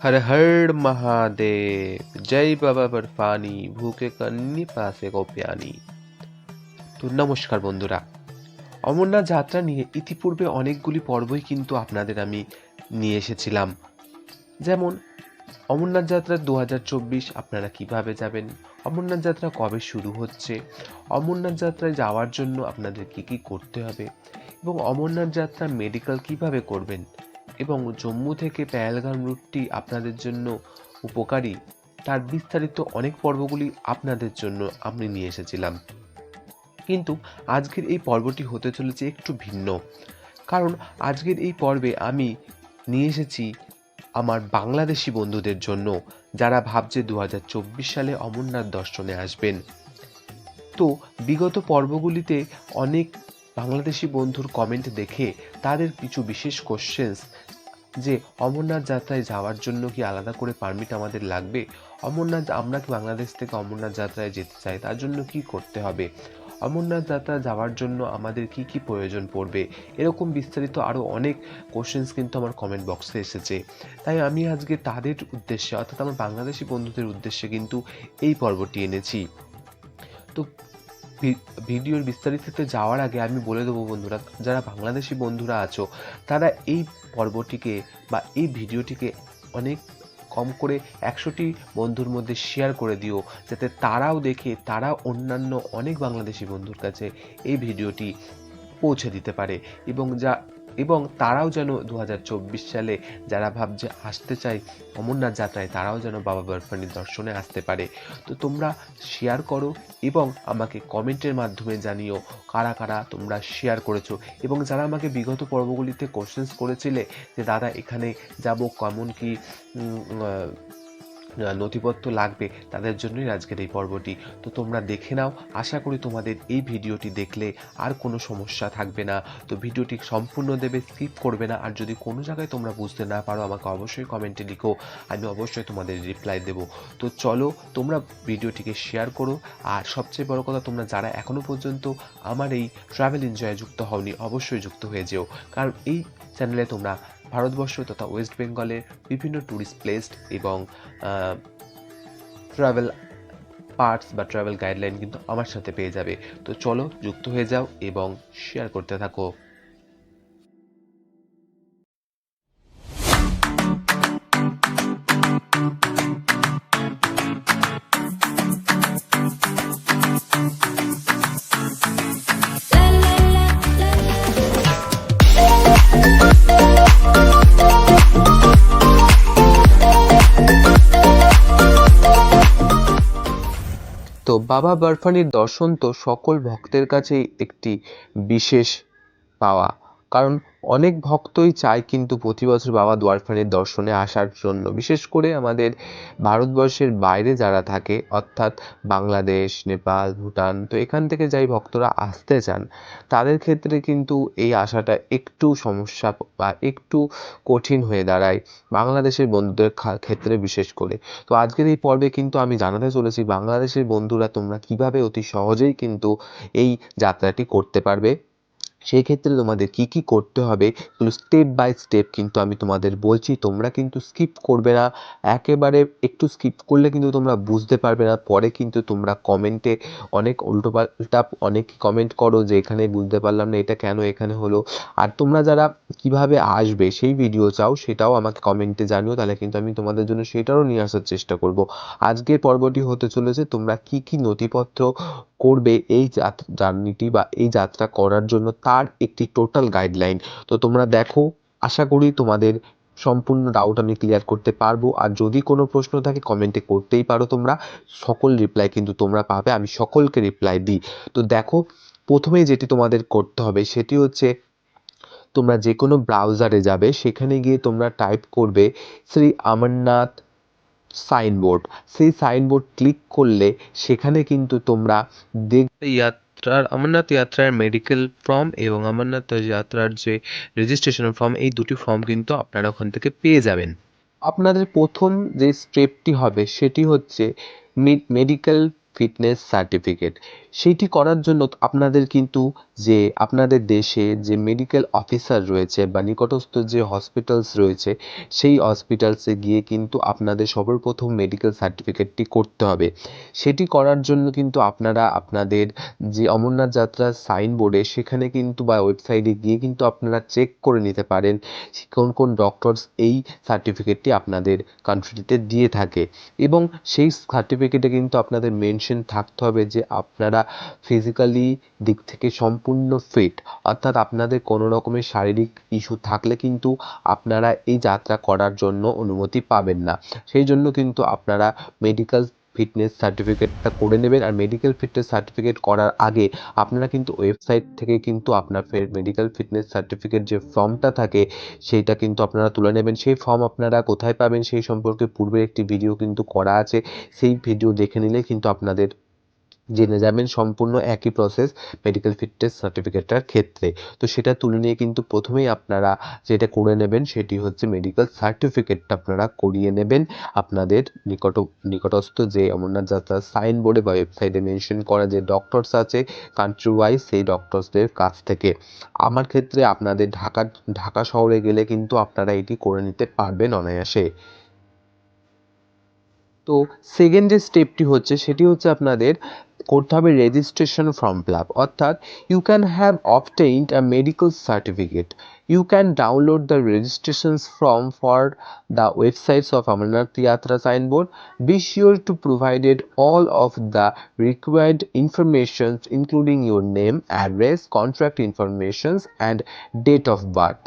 হর হর মহাদেব জয় বাবা বরফানি ভুকে কন্নি পাশে গোপিয়ানি তো নমস্কার বন্ধুরা অমরনাথ যাত্রা নিয়ে ইতিপূর্বে অনেকগুলি পর্বই কিন্তু আপনাদের আমি নিয়ে এসেছিলাম যেমন অমরনাথ যাত্রা দু হাজার চব্বিশ আপনারা কীভাবে যাবেন অমরনাথ যাত্রা কবে শুরু হচ্ছে অমরনাথ যাত্রায় যাওয়ার জন্য আপনাদের কি কি করতে হবে এবং অমরনাথ যাত্রা মেডিকেল কীভাবে করবেন এবং জম্মু থেকে পেহেলগাম রুটটি আপনাদের জন্য উপকারী। তার বিস্তারিত অনেক পর্বগুলি আপনাদের জন্য আমি নিয়ে এসেছিলাম। কিন্তু আজকের এই পর্বটি হতে চলেছে একটু ভিন্ন। কারণ আজকের এই পর্বে আমি নিয়ে এসেছি আমার বাংলাদেশি বন্ধুদের জন্য, যারা ভাবছে দু হাজার চব্বিশ সালে অমরনাথ দর্শনে আসবেন। তো বিগত পর্বগুলিতে অনেক বাংলাদেশি বন্ধুর কমেন্ট দেখে তাদের কিছু বিশেষ কোশ্চেন্স যে অমরনাথ যাত্রায় যাওয়ার জন্য কি আলাদা করে পারমিট আমাদের লাগবে? অমরনাথ, আমরা কি বাংলাদেশ থেকে অমরনাথ যাত্রায় যেতে চাই? তার জন্য কি করতে হবে? অমরনাথ যাত্রা যাওয়ার জন্য আমাদের কি কি প্রয়োজন পড়বে? এরকম বিস্তারিত আরও অনেক কোশ্চেন্স কিন্তু আমার কমেন্ট বক্সে এসেছে। তাই আমি আজকে তাদের উদ্দেশ্যে, অর্থাৎ আমার বাংলাদেশি বন্ধুদের উদ্দেশ্যে কিন্তু এই পর্বটি এনেছি। তো ভিডিওর বিস্তারিততে যাওয়ার আগে আমি বলে দেবো বন্ধুরা, যারা বাংলাদেশি বন্ধুরা আছো, তারা এই পর্বটিকে বা এই ভিডিওটিকে অনেক কম করে একশোটি বন্ধুর মধ্যে শেয়ার করে দিও, যাতে তারাও দেখে, তারা অন্যান্য অনেক বাংলাদেশি বন্ধুর কাছে এই ভিডিওটি পৌঁছে দিতে পারে এবং যা এবং তারাও যেন দু হাজার চব্বিশ সালে যারা ভাবছে আসতে চায়, অমরনাথ যাত্রায় তারাও যেন বাবা বরফানির দর্শনে আসতে পারে। তো তোমরা শেয়ার করো এবং আমাকে কমেন্টের মাধ্যমে জানিও কারা কারা তোমরা শেয়ার করেছ এবং যারা আমাকে বিগত পর্বগুলিতে কোশ্চেন্স করেছিলে যে, দাদা, এখানে যাব কেমন কি? নথিপত্র লাগবে তাদের জন্যই আজকের এই পর্বটি। তো তোমরা দেখে নাও, আশা করি তোমাদের এই ভিডিওটি দেখলে আর কোনো সমস্যা থাকবে না। তো ভিডিওটি সম্পূর্ণ দেবে, স্কিপ করবে না। আর যদি কোনো জায়গায় তোমরা বুঝতে না পারো, আমাকে অবশ্যই কমেন্টে লিখো, আমি অবশ্যই তোমাদের রিপ্লাই দেবো। তো চলো, তোমরা ভিডিওটিকে শেয়ার করো। আর সবচেয়ে বড় কথা, তোমরা যারা এখনও পর্যন্ত আমার এই ট্রাভেল এনজয়ে যুক্ত হওনি, অবশ্যই যুক্ত হয়ে যেও। কারণ এই চ্যানেলে তোমরা ভারতবর্ষ তথা ওয়েস্ট বেঙ্গলে বিভিন্ন ট্যুরিস্ট প্লেস এবং ট্রাভেল পার্টস বা ট্রাভেল গাইডলাইন কিন্তু আমার সাথে পেয়ে যাবে। তো চলো যুক্ত হয়ে যাও এবং শেয়ার করতে থাকো। তো বাবা বরফানির দর্শন তো সকল ভক্তের কাছেই একটি বিশেষ পাওয়া। কারণ অনেক ভক্তই চায় কিন্তু প্রতি বছর বাবা দোয়ারফানির দর্শনে আসার জন্য। বিশেষ করে আমাদের ভারতবর্ষের বাইরে যারা থাকে, অর্থাৎ বাংলাদেশ, নেপাল, ভুটান, তো এখান থেকে যাই ভক্তরা আসতে চান, তাদের ক্ষেত্রে কিন্তু এই আসাটা একটু সমস্যা বা একটু কঠিন হয়ে দাঁড়ায় বাংলাদেশের বন্ধুদের ক্ষেত্রে বিশেষ করে। তো আজকের এই পর্বে কিন্তু আমি জানাতে চলেছি বাংলাদেশের বন্ধুরা তোমরা কীভাবে অতি সহজেই কিন্তু এই যাত্রাটি করতে পারবে। সেই ক্ষেত্রে তোমাদের কি কি করতে হবে? এগুলো স্টেপ বাই স্টেপ কিন্তু আমি তোমাদের বলছি, তোমরা কিন্তু স্কিপ করবে না। একেবারে একটু স্কিপ করলে কিন্তু তোমরা বুঝতে পারবে না। পরে কিন্তু তোমরা কমেন্টে অনেক উল্টোপাল্টা অনেক কমেন্ট করো যে, এখানে বুঝতে পারলাম না, এটা কেন এখানে হলো? আর তোমরা যারা কীভাবে আসবে সেই ভিডিও চাও, সেটাও আমাকে কমেন্টে জানিও, তাহলে কিন্তু আমি তোমাদের জন্য সেটারও নিয়ে আসার চেষ্টা করব। আজকের পর্বটি হতে চলেছে, তোমরা কি কি নথিপত্র করবে এই জার্নিটি বা এই যাত্রা করার জন্য তার একটি টোটাল গাইডলাইন তো তোমরা দেখো, আশা করি তোমাদের সম্পূর্ণ ডাউট আমি ক্লিয়ার করতে পারব। আর যদি কোনো প্রশ্ন থাকে কমেন্টে করতেই পারো তোমরা। সকল রিপ্লাই কিন্তু তোমরা পাবে, আমি সকলকে রিপ্লাই দিই। তো দেখো, প্রথমেই যেটি তোমাদের করতে হবে, সেটি হচ্ছে তোমরা যে কোনো ব্রাউজারে যাবে, সেখানে গিয়ে তোমরা টাইপ করবে, শ্রী অমরনাথ সাইনবোর্ড। সেই সাইনবোর্ড ক্লিক করলে সেখানে কিন্তু তোমরা দেখবে যাত্রার অমরনাথ যাত্রার মেডিকেল ফর্ম এবং অমরনাথ যাত্রার যে রেজিস্ট্রেশন ফর্ম এই দুটি ফর্ম কিন্তু আপনারা ওখান থেকে পেয়ে যাবেন। আপনাদের প্রথম যে স্টেপটি হবে সেটি হচ্ছে মেডিকেল ফিটনেস সার্টিফিকেট সেইটি করার জন্য আপনাদের কিন্তু যে আপনাদের দেশে যে মেডিকেল অফিসার রয়েছে বা নিকটস্থ যে হসপিটালস রয়েছে, সেই হসপিটালসে গিয়ে কিন্তু আপনাদের সর্বপ্রথম মেডিকেল সার্টিফিকেটটি করতে হবে। সেটি করার জন্য কিন্তু আপনারা আপনাদের যে অমরনাথ যাত্রার সাইনবোর্ডে সেখানে কিন্তু বা ওয়েবসাইটে গিয়ে কিন্তু আপনারা চেক করে নিতে পারেন কোন কোন ডক্টরস এই সার্টিফিকেটটি আপনাদের কান্ট্রিতে দিয়ে থাকে। এবং সেই সার্টিফিকেটে কিন্তু আপনাদের মেনশন থাকতে হবে যে আপনারা ফিজিক্যালি দিক থেকে সম্পূর্ণ ফিট অর্থাৎ আপনাদের কোনো রকমের শারীরিক ইস্যু থাকলে কিন্তু আপনারা এই যাত্রা করার জন্য অনুমতি পাবেন না। সেই জন্য কিন্তু আপনারা মেডিকেল ফিটনেস সার্টিফিকেটটা করে নেবেন আর মেডিকেল ফিটনেস সার্টিফিকেট করার আগে আপনারা কিন্তু ওয়েবসাইট থেকে কিন্তু আপনার মেডিকেল ফিটনেস সার্টিফিকেট যে ফর্মটা থাকে সেইটা কিন্তু আপনারা তুলে নেবেন। সেই ফর্ম আপনারা কোথায় পাবেন সেই সম্পর্কে পূর্বের একটি ভিডিও কিন্তু করা আছে। সেই ভিডিও দেখে নিলে কিন্তু আপনাদের জেনে যাবেন সম্পূর্ণ একই প্রসেস মেডিকেল ফিটনেস সার্টিফিকেটটার ক্ষেত্রে। তো সেটা তুলে নিয়ে কিন্তু প্রথমেই আপনারা যেটা করে নেবেন সেটি হচ্ছে মেডিকেল সার্টিফিকেটটা আপনারা করিয়ে নেবেন। আপনাদের নিকট, নিকটস্থ যে অমরনাথ যাত্রার সাইনবোর্ডে বা ওয়েবসাইটে মেনশন করা যে ডক্টরস আছে কান্ট্রি ওয়াইজ সেই ডক্টরসদের কাছ থেকে। আমার ক্ষেত্রে আপনাদের ঢাকা ঢাকা শহরে গেলে কিন্তু আপনারা এটি করে নিতে পারবেন অনায়াসে। তো সেকেন্ড যে স্টেপটি হচ্ছে, সেটি হচ্ছে আপনাদের করতে হবে রেজিস্ট্রেশন ফর্ম ফিল আপ অর্থাৎ you can have obtained a medical certificate you can download the registration form for the websites of Amarnath Yatra signboard be sure to provided all of the required information including your name, address contact informations, and date of birth.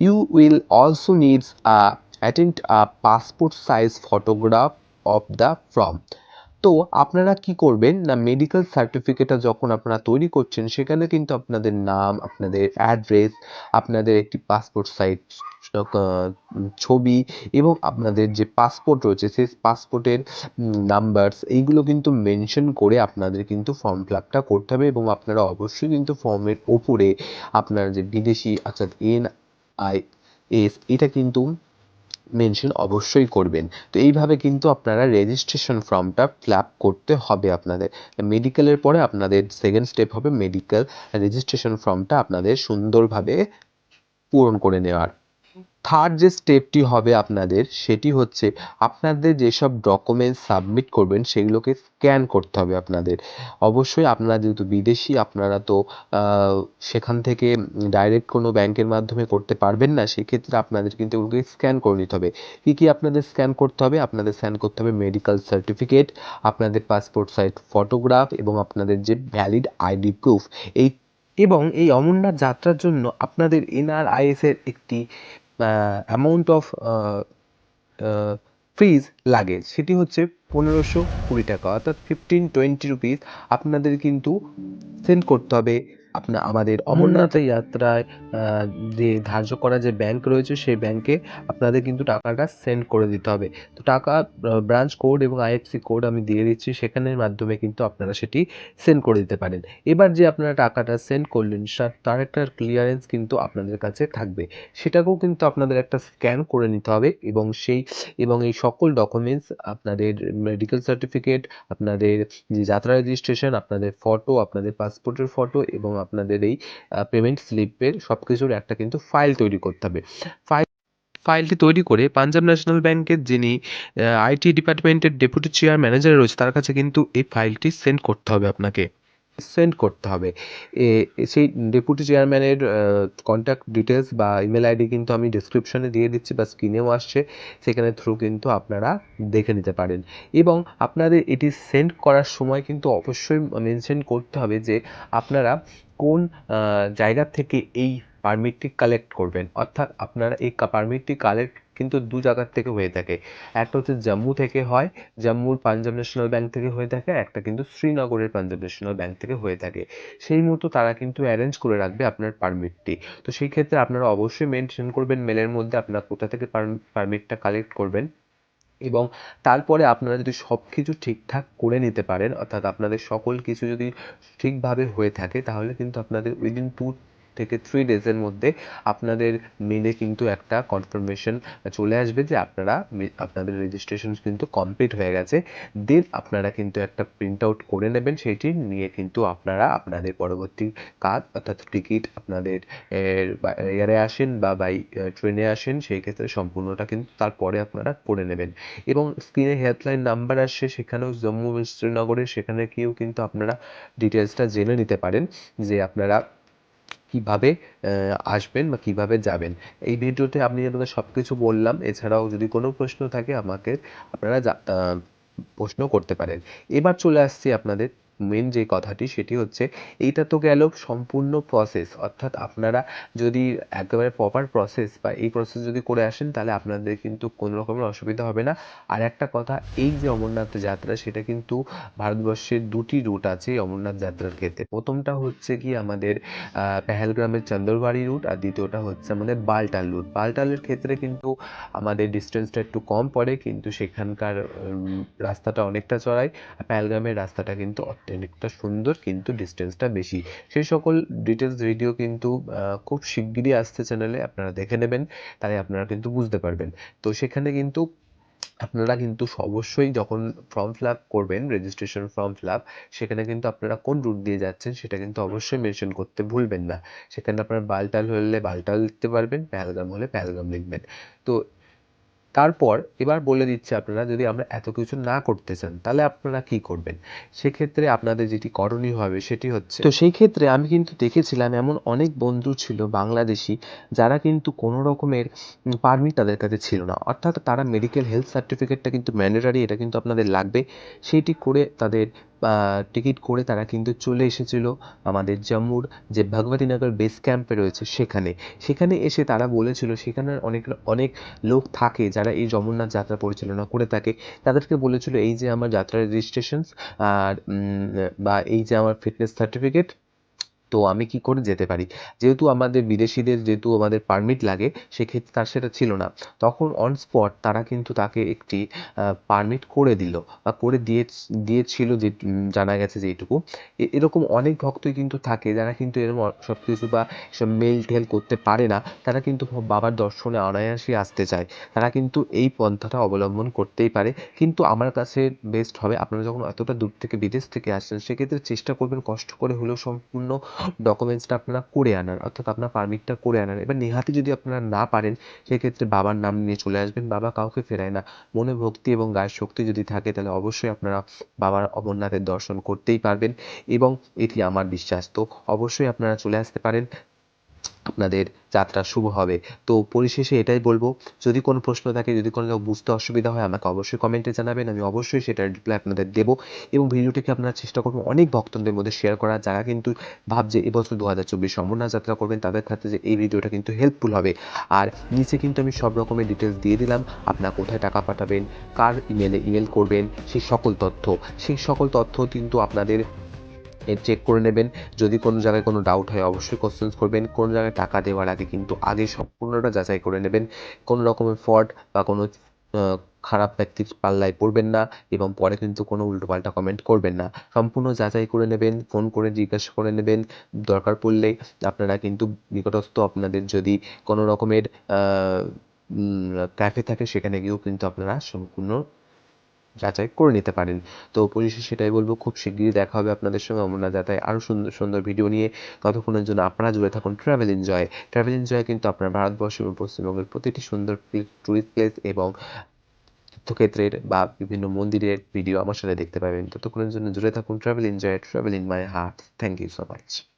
You will also need a a passport size photograph of the form তো আপনারা কি করবেন? না medical সার্টিফিকেটটা যখন আপনারা তৈরি করছেন, সেখানে কিন্তু আপনাদের নাম, আপনাদের অ্যাড্রেস আপনাদের একটি পাসপোর্ট সাইজ ছবি এবং আপনাদের যে পাসপোর্ট রয়েছে, সেই পাসপোর্টের নাম্বারস এইগুলো কিন্তু মেনশন করে আপনাদের কিন্তু ফর্ম ফিল করতে হবে এবং আপনারা অবশ্যই কিন্তু ফর্মের ওপরে আপনার যে বিদেশি অর্থাৎ এন আই এস এটা কিন্তু মেনশন অবশ্যই করবেন। তো এইভাবে কিন্তু আপনারা রেজিস্ট্রেশন ফর্মটা ফিল আপ করতে হবে আপনাদের। মেডিকেলের পরে আপনাদের সেকেন্ড স্টেপ হবে মেডিকেল রেজিস্ট্রেশন ফর্মটা আপনাদের সুন্দরভাবে পূরণ করে নেওয়ার। থার্ড যে স্টেপটি হবে আপনাদের, সেটি হচ্ছে আপনাদের যেসব ডকুমেন্টস সাবমিট করবেন, সেগুলোকে স্ক্যান করতে হবে আপনাদের। অবশ্যই আপনারা যেহেতু বিদেশি, আপনারা তো সেখান থেকে ডাইরেক্ট কোনো ব্যাংকের মাধ্যমে করতে পারবেন না, সেক্ষেত্রে আপনাদের কিন্তু ওগুলোকে স্ক্যান করে নিতে হবে। কী কী আপনাদের স্ক্যান করতে হবে? আপনাদের স্ক্যান করতে হবে মেডিকেল সার্টিফিকেট আপনাদের পাসপোর্ট সাইজ ফটোগ্রাফ এবং আপনাদের যে ভ্যালিড আইডি প্রুফ এই, এবং এই অমরনাথ যাত্রার জন্য আপনাদের এনআরআইএসের একটি অ্যামাউন্ট অফ ফিজ লাগে। সেটি হচ্ছে পনেরোশো কুড়ি টাকা। অর্থাৎ ফিফটিন টোয়েন্টি রুপিস আপনাদের কিন্তু সেন্ড করতে হবে আপনার আমাদের অমরনাথ যাত্রায় যে ধার্য করা যে ব্যাংক রয়েছে সেই ব্যাংকে আপনাদের কিন্তু টাকাটা সেন্ড করে দিতে হবে। তো টাকা ব্রাঞ্চ কোড এবং আইএফসি কোড আমি দিয়ে দিচ্ছি সেখানের মাধ্যমে কিন্তু আপনারা সেটি সেন্ড করে দিতে পারেন। এবার যে আপনারা টাকাটা সেন্ড করলেন তার একটা ক্লিয়ারেন্স কিন্তু আপনাদের কাছে থাকবে। সেটাকেও কিন্তু আপনাদের একটা স্ক্যান করে নিতে হবে এবং সেই এবং এই সকল ডকুমেন্টস আপনাদের মেডিকেল সার্টিফিকেট আপনাদের যে যাত্রা রেজিস্ট্রেশন আপনাদের ফটো আপনাদের পাসপোর্টের ফটো এবং আপনাদের এই পেমেন্ট স্লিপের সব কিছুর একটা কিন্তু ফাইল তৈরি করতে হবে। ফাইল ফাইলটি তৈরি করে পাঞ্জাব ন্যাশনাল ব্যাংকের যিনি আইটি ডিপার্টমেন্টের ডেপুটি চেয়ার ম্যানেজার রয়েছে, তার কাছে কিন্তু এই ফাইলটি সেন্ড করতে হবে আপনাকে। সেন্ড করতে হবে। সেই ডেপুটি চেয়ারম্যানের কন্ট্যাক্ট ডিটেলস বা ইমেল আইডি কিন্তু আমি ডিসক্রিপশনে দিয়ে দিচ্ছি বা স্ক্রিনেও আসছে। সেখানে থ্রু কিন্তু আপনারা দেখে নিতে পারেন। এবং আপনাদের এটি সেন্ড করার সময় কিন্তু অবশ্যই মেনশন করতে হবে যে আপনারা কোন জায়গা থেকে এই পারমিটটি কালেক্ট করবেন। অর্থাৎ আপনারা এই পারমিটটি কালেক্ট কিন্তু দু জায়গার থেকে হয়ে থাকে। একটা হচ্ছে জম্মু থেকে হয়, জম্মুর পাঞ্জাব ন্যাশনাল ব্যাংক থেকে হয়ে থাকে, একটা কিন্তু শ্রীনগরের পাঞ্জাব ন্যাশনাল ব্যাংক থেকে হয়ে থাকে। সেই মতো তারা কিন্তু অ্যারেঞ্জ করে রাখবে আপনার পারমিটটি তো সেই ক্ষেত্রে আপনারা অবশ্যই মেনশন করবেন মেলের মধ্যে আপনারা কোথা থেকে পারমিটটা কালেক্ট করবেন এবং তারপরে আপনারা যদি সব কিছু ঠিকঠাক করে নিতে পারেন, অর্থাৎ আপনাদের সকল কিছু যদি ঠিকভাবে হয়ে থাকে, তাহলে কিন্তু আপনাদের উইদিন টু থেকে থ্রি ডেজের মধ্যে আপনাদের মেলে কিন্তু একটা কনফার্মেশন চলে আসবে যে আপনারা আপনাদের রেজিস্ট্রেশন কিন্তু কমপ্লিট হয়ে গেছে। দেন আপনারা কিন্তু একটা প্রিন্ট আউট করে নেবেন সেটি, নিয়ে কিন্তু আপনারা আপনাদের পরবর্তী কাজ অর্থাৎ টিকিট আপনাদের এয়ারে আসেন বা বাই ট্রেনে আসেন, সেই ক্ষেত্রে সম্পূর্ণটা কিন্তু তারপরে আপনারা করে নেবেন। এবং স্ক্রিনে হেল্পলাইন নাম্বার আসছে, সেখানেও জম্মু এবং শ্রীনগরের সেখানে গিয়েও কিন্তু আপনারা ডিটেলসটা জেনে নিতে পারেন যে আপনারা কীভাবে আসবেন বা কীভাবে যাবেন। এই ভিডিওতে আমি আপনাদের সব কিছু বললাম। এছাড়াও যদি কোনো প্রশ্ন থাকে আমাকে আপনারা প্রশ্ন করতে পারেন। এবার চলে আসছি আপনাদের মেন যে কথাটি সেটি হচ্ছে, এইটা তো গেল সম্পূর্ণ প্রসেস অর্থাৎ আপনারা যদি একেবারে প্রপার প্রসেস বা এই প্রসেস যদি করে আসেন, তাহলে আপনাদের কিন্তু কোনো রকমের অসুবিধা হবে না। আর একটা কথা, এই যে অমরনাথ যাত্রা, সেটা কিন্তু ভারতবর্ষের দুটি রুট আছে অমরনাথ যাত্রার ক্ষেত্রে। প্রথমটা হচ্ছে কি আমাদের পেহেলগ্রামের চন্দ্রবাড়ি রুট আর দ্বিতীয়টা হচ্ছে আমাদের বালটাল রুট বালটালের ক্ষেত্রে কিন্তু আমাদের ডিস্টেন্সটা একটু কম পড়ে, কিন্তু সেখানকার রাস্তাটা অনেকটা চড়াই আর পেহেলগ্রামের রাস্তাটা কিন্তু অনেকটা সুন্দর কিন্তু ডিস্টেন্সটা বেশি। সেই সকল ডিটেলস ভিডিও কিন্তু খুব শিগগিরই আসছে চ্যানেলে আপনারা দেখে নেবেন তাই আপনারা কিন্তু বুঝতে পারবেন। তো সেখানে কিন্তু আপনারা কিন্তু অবশ্যই যখন ফর্ম ফিল আপ করবেন রেজিস্ট্রেশন ফর্ম ফিল আপ সেখানে কিন্তু আপনারা কোন রুট দিয়ে যাচ্ছেন সেটা কিন্তু অবশ্যই মেনশন করতে ভুলবেন না। সেখানে আপনার বালটাল হলে বালটাল লিখতে পারবেন, পেহেলগাম হলে পেহেলগাম লিখবেন। তো তারপর এবার বলে দিচ্ছি আপনারা, যদি আমরা এত কিছু না করতে চান, তাহলে আপনারা কি করবেন? সেক্ষেত্রে আপনাদের যেটি করণীয় হবে সেটি হচ্ছে তো সেই ক্ষেত্রে আমি কিন্তু দেখেছিলাম এমন অনেক বন্ধু ছিল বাংলাদেশি, যারা কিন্তু কোনো রকমের পারমিট তাদের কাছে ছিল না। অর্থাৎ তারা মেডিকেল হেলথ সার্টিফিকেটটা কিন্তু ম্যান্ডেটারি এটা কিন্তু আপনাদের লাগবে। সেইটি করে তাদের টিকিট করে তারা কিন্তু চলে এসেছিল আমাদের জম্মুর যে ভগবতীনগর বেস ক্যাম্পে রয়েছে সেখানে। সেখানে এসে তারা বলেছিল, সেখানে অনেক অনেক লোক থাকে যারা এই জগন্নাথ যাত্রা পরিচালনা করে থাকে। তাদেরকে বলেছিল, এই যে আমার যাত্রার রেজিস্ট্রেশন আর বা এই যে আমার ফিটনেস সার্টিফিকেট তো আমি কি করে যেতে পারি? যেহেতু আমাদের বিদেশিদের যেহেতু আমাদের পারমিট লাগে, সেক্ষেত্রে তার সেটা ছিল না। তখন অন স্পট তারা কিন্তু তাকে একটি পারমিট করে দিল বা করে দিয়ে, দিয়েছিল যে জানা গেছে যেইটুকু এ- এরকম অনেক ভক্তই কিন্তু থাকে যারা কিন্তু এরকম সব কিছু বা সব মেল টেল করতে পারে না। তারা কিন্তু বাবার দর্শনে অনায়াসে আসতে চায়। তারা কিন্তু এই পন্থাটা অবলম্বন করতেই পারে। কিন্তু আমার কাছে বেস্ট হবে, আপনারা যখন এতটা দূর থেকে বিদেশ থেকে আসছেন, সেক্ষেত্রে চেষ্টা করবেন কষ্ট করে হলেও সম্পূর্ণ ডকুমেন্টসটা আপনারা করে আনার, অর্থাৎ আপনার পারমিটটা করে আনার। এবার নেহাতি যদি আপনারা না পারেন, সেক্ষেত্রে বাবার নাম নিয়ে চলে আসবেন, বাবা কাউকে ফেরায় না। মনে ভক্তি এবং গায়ের শক্তি যদি থাকে, তাহলে অবশ্যই আপনারা বাবার অমরনাথের দর্শন করতেই পারবেন এবং এটি আমার বিশ্বাস। তো অবশ্যই আপনারা চলে আসতে পারেন। আপনাদের যাত্রা শুভ হবে। তো পরিশেষে এটাই বলব, যদি কোনো প্রশ্ন থাকে, যদি কোনো বুঝতে অসুবিধা হয়, আমাকে অবশ্যই কমেন্টে জানাবেন, আমি অবশ্যই সেটার রিপ্লাই আপনাদের দেবো। এবং ভিডিওটিকে আপনারা চেষ্টা করবেন অনেক ভক্তদের মধ্যে শেয়ার করার যারা কিন্তু ভাবছে এবছর দু হাজার চব্বিশ অমরনাথ যাত্রা করবেন, তাদের ক্ষেত্রে যে এই ভিডিওটা কিন্তু হেল্পফুল হবে। আর নিচে কিন্তু আমি সব রকমের ডিটেলস দিয়ে দিলাম, আপনার কোথায় টাকা পাঠাবেন, কার ইমেলে ইমেল করবেন, সেই সকল তথ্য। সেই সকল তথ্য কিন্তু আপনাদের চেক করে নেবেন। যদি কোনো জায়গায় কোনো ডাউট হয়, অবশ্যই কোশ্চেন্স করবেন। কোনো জায়গায় টাকা দেওয়ার আগে কিন্তু আগে সম্পূর্ণটা যাচাই করে নেবেন। কোনো রকমের ফ্রড বা কোনো খারাপ ব্যক্তির পাল্লায় পড়বেন না এবং পরে কিন্তু কোনো উল্টোপাল্টা কমেন্ট করবেন না। সম্পূর্ণ যাচাই করে নেবেন ফোন করে জিজ্ঞাসা করে নেবেন। দরকার পড়লে আপনারা কিন্তু নিকটস্থ আপনাদের যদি কোনো রকমের ক্যাফে থাকে, সেখানে গিয়েও কিন্তু আপনারা সম্পূর্ণ যাচাই করে নিতে পারেন। তো পরিশেষে সেটাই বলব, খুব শিগগিরই দেখা হবে আপনাদের সঙ্গে। অমরনাথ যাত্রায় আরও সুন্দর সুন্দর ভিডিও নিয়ে ততক্ষণের জন্য আপনারা জুড়ে থাকুন ট্রাভেল এনজয় ট্রাভেল এনজয় কিন্তু আপনার ভারতবর্ষ এবং পশ্চিমবঙ্গের প্রতিটি সুন্দর টুরিস্ট প্লেস এবং তীর্থক্ষেত্রের বা বিভিন্ন মন্দিরের ভিডিও আমার সাথে দেখতে পাবেন। ততক্ষণের জন্য জুড়ে থাকুন travel enjoy travel in my heart thank you so much